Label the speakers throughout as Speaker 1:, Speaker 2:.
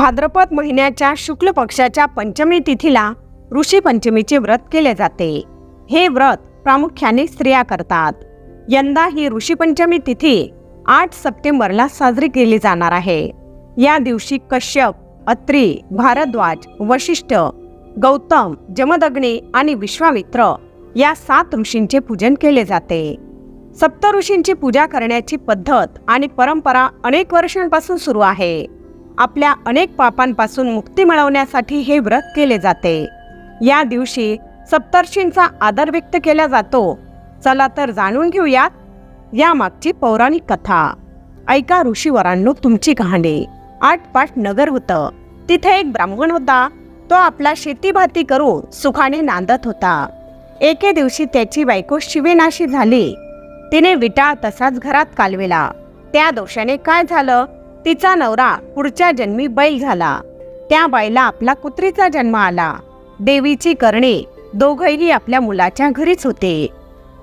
Speaker 1: भाद्रपद महिन्याच्या शुक्ल पक्षाच्या पंचमी तिथीला ऋषी पंचमीचे व्रत केले जाते. हे व्रत प्रामुख्याने स्त्रिया करतात. यंदा ही ऋषीपंचमी तिथी आठ सप्टेंबरला साजरी केली जाणार आहे. या दिवशी कश्यप अत्री भारद्वाज वशिष्ठ गौतम जमदग्नी आणि विश्वामित्र या सात ऋषींचे पूजन केले जाते. सप्त ऋषींची पूजा करण्याची पद्धत आणि परंपरा अनेक वर्षांपासून सुरू आहे. आपल्या अनेक पापांपासून मुक्ती मिळवण्यासाठी हे व्रत केले जाते. या दिवशी सप्तर्षींचा आदर व्यक्त केला जातो. चला तर जाणून घेऊयात या मागची पौराणिक कथा. ऐका ऋषीवरांनो तुमची कहाणी. आठपाठ नगर होतं. तिथे एक ब्राह्मण होता. तो आपला शेतीभाती करून सुखाने नांदत होता. एके दिवशी त्याची बायको शिवेनाशी झाली. तिने विटा तसाच घरात कालविला. त्या दोषाने काय झालं? तिचा नवरा पुढच्या जन्मी बैल झाला. त्या बाईला आपला कुत्रीचा जन्म आला. देवीची करणे दोघंही आपल्या मुलाच्या घरीच होते.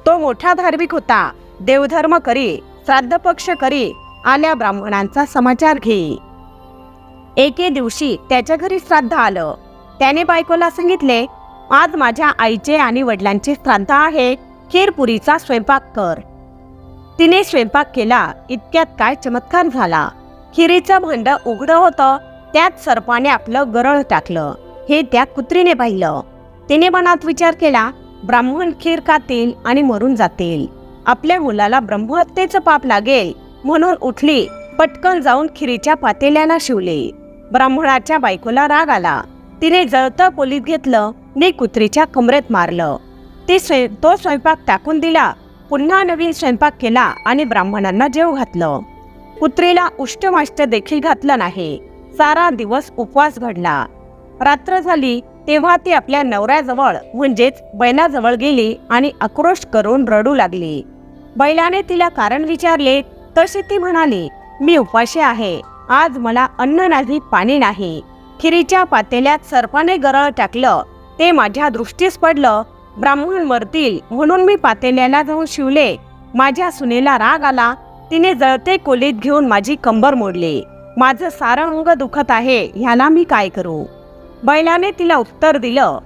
Speaker 1: तो मोठा धार्मिक होता. देवधर्म करी श्राद्धपक्ष करी आल्या ब्राह्मणांचा समाचार घे. एके दिवशी त्याच्या घरी श्राद्ध आलं. त्याने बायकोला सांगितले आज माझ्या आईचे आणि वडिलांचे श्राद्ध आहे. खीरपुरीचा स्वयंपाक कर. तिने स्वयंपाक केला इतक्यात काय चमत्कार झाला. खिरीचं भांड उघडं होतं. त्यात सर्पाने आपलं गरळ टाकलं. हे त्या कुत्रीने पाहिलं. तिने मनात विचार केला ब्राह्मण खीर खातील आणि मरून जातील. आपल्या मुलाला ब्रह्महत्येचं पाप लागेल. म्हणून उठली पटकन जाऊन खिरीच्या पातेल्याला शिवले. ब्राह्मणाच्या बायकोला राग आला. तिने जळतं पोलीत घेतलं ने कुत्रीच्या कमरेत मारलं. ते स्वय तो स्वयंपाक टाकून दिला. पुन्हा नवीन स्वयंपाक केला आणि ब्राह्मणांना जेव घातलं. पुत्रीला उष्टमाष्ट देखील घातलं नाही. सारा दिवस उपवास घडला. रात्र झाली तेव्हा ती आपल्या नवऱ्याजवळ म्हणजेच बैलाजवळ गेली आणि आक्रोश करून रडू लागली. बैलाने तिला कारण विचारले तशी ती म्हणाली मी उपाशी आहे. आज मला अन्न नाही पाणी नाही. खिरीच्या पातेल्यात सर्पाने गरळ टाकलं. ते माझ्या दृष्टीस पडलं. ब्राह्मण मरतील म्हणून मी पातेल्याला जाऊन शिवले. माझ्या सुनेला राग आला. तिने जळते कोलीत घेऊन माझी कंबर मोडली. माझं सारं अंग दुखत आहे ह्याला मी काय करू? बैलाने तिला उत्तर दिलं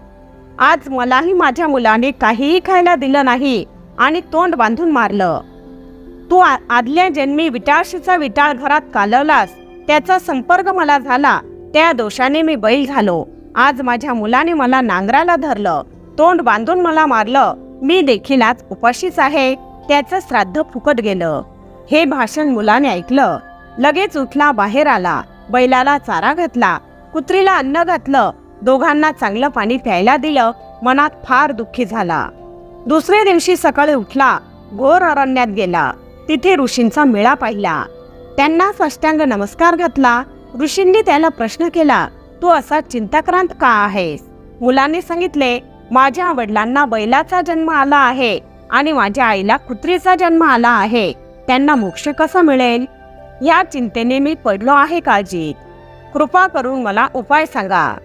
Speaker 1: आज मलाही माझ्या मुलाने काहीही खायला दिलं नाही आणि तोंड बांधून मारलं. तू आ- आदल्या जन्मी विटाळशीचा विटाळ घरात कालवलास त्याचा संपर्क मला झाला त्या दोषाने मी बैल झालो. आज माझ्या मुलाने मला नांगराला धरलं तोंड बांधून मला मारलं. मी देखील आज उपाशीच आहे. त्याचं श्राद्ध फुकट गेलं. हे भाषण मुलाने ऐकलं. लगेच उठला बाहेर आला. बैलाला चारा घातला. कुत्रीला अन्न घातलं. दोघांना चांगलं पाणी प्यायला दिलं. मनात फार दुःखी झाला. दुसऱ्या दिवशी सकाळी उठला. घोर अरण्यात गेला. तिथे ऋषींचा मेळा पाहिला. त्यांना साष्टांग नमस्कार घातला. ऋषींनी त्याला प्रश्न केला तू असा चिंताक्रांत का आहेस? मुलाने सांगितले माझ्या वडिलांना बैलाचा जन्म आला आहे आणि माझ्या आईला कुत्रीचा जन्म आला आहे. त्यांना मोक्ष कसा मिळेल? या चिंतेने मी पडलो आहे काळजीत. कृपा करून मला उपाय सांगा.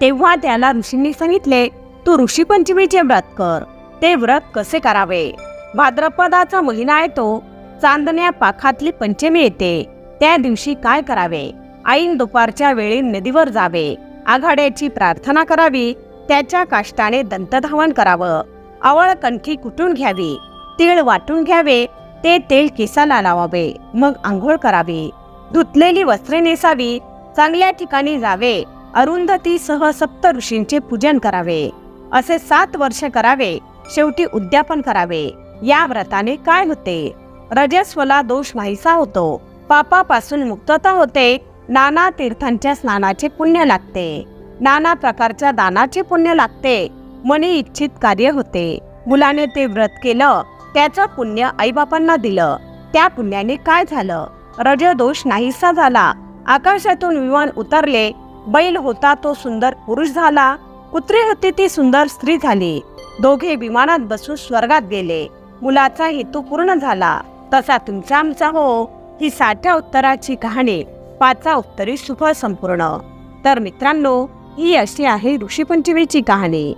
Speaker 1: तेव्हा त्याला ऋषींनी सांगितले तू ऋषी पंचमीचे व्रत कर. ते व्रत कसे करावे? भाद्रपदाचा महिना येतो. चांदण्या पाखातली पंचमी येते. त्या दिवशी काय करावे? ऐन दुपारच्या वेळी नदीवर जावे. आघाड्याची प्रार्थना करावी. त्याच्या काष्टाने दंतधावन करावं. आवळ कणखी कुटून घ्यावी? तीळ वाटून घ्यावे. ते तेल केसाला लावावे मग आंघोळ करावी. धुतलेली वस्त्रे नेसावी चांगल्या ठिकाणी जावे अरुंधतीसह सप्त ऋषींचे पूजन करावे. असे सात वर्ष करावे शेवटी उद्यापन करावे. या व्रताने काय होते? रजस्वला दोष नाहीसा होतो. पापापासून मुक्तता होते. नाना तीर्थांच्या स्नानाचे पुण्य लागते. नाना प्रकारच्या दानाचे पुण्य लागते. मनी इच्छित कार्य होते. मुलाने ते व्रत केलं त्याचं पुण्य आईबापांना दिलं. त्या पुण्याने काय झालं? रजदोष नाहीसा झाला. आकाशातून विमान उतरले. बैल होता तो सुंदर पुरुष झाला. कुत्री होती ती सुंदर स्त्री झाली. दोघे विमानात बसून स्वर्गात गेले. मुलाचा हेतू पूर्ण झाला. तसा तुमचा आमचा हो. ही साठ्या उत्तराची कहाणी. पाचा उत्तरी सुफळ संपूर्ण. तर मित्रांनो ही अशी आहे ऋषीपंचमीची कहाणी.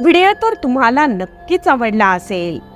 Speaker 1: व्हिडिओ तर तुम्हाला नक्कीच आवडला असेल.